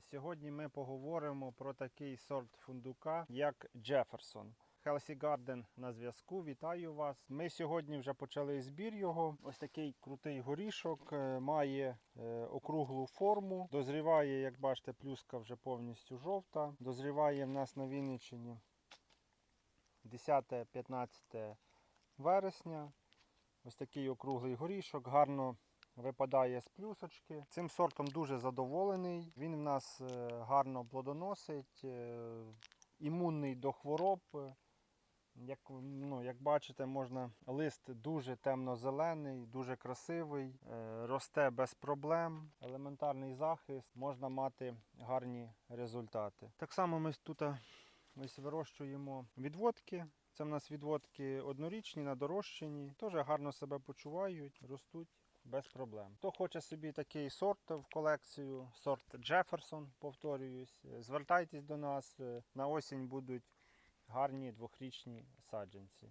Сьогодні ми поговоримо про такий сорт фундука, як Джеферсон. Healthy Garden на зв'язку. Вітаю вас. Ми сьогодні вже почали збір його. Ось такий крутий горішок, е, має е, округлу форму. Дозріває, як бачите, плюска вже повністю жовта. Дозріває в нас на Вінниччині 10-15 вересня. Ось такий округлий горішок, гарно випадає з плюсочки. Цим сортом дуже задоволений. Він в нас е, гарно плодоносить, е, імунний до хвороб. Як, ну, як бачите, можна лист дуже темно-зелений, дуже красивий, е, росте без проблем, елементарний захист, можна мати гарні результати. Так само ми тут ось вирощуємо відводки. Це в нас відводки однорічні, надорощені, теж гарно себе почувають, ростуть без проблем. Хто хоче собі такий сорт в колекцію, сорт Джеферсон, повторююсь, звертайтесь до нас. е, На осінь будуть гарні двохрічні саджанці.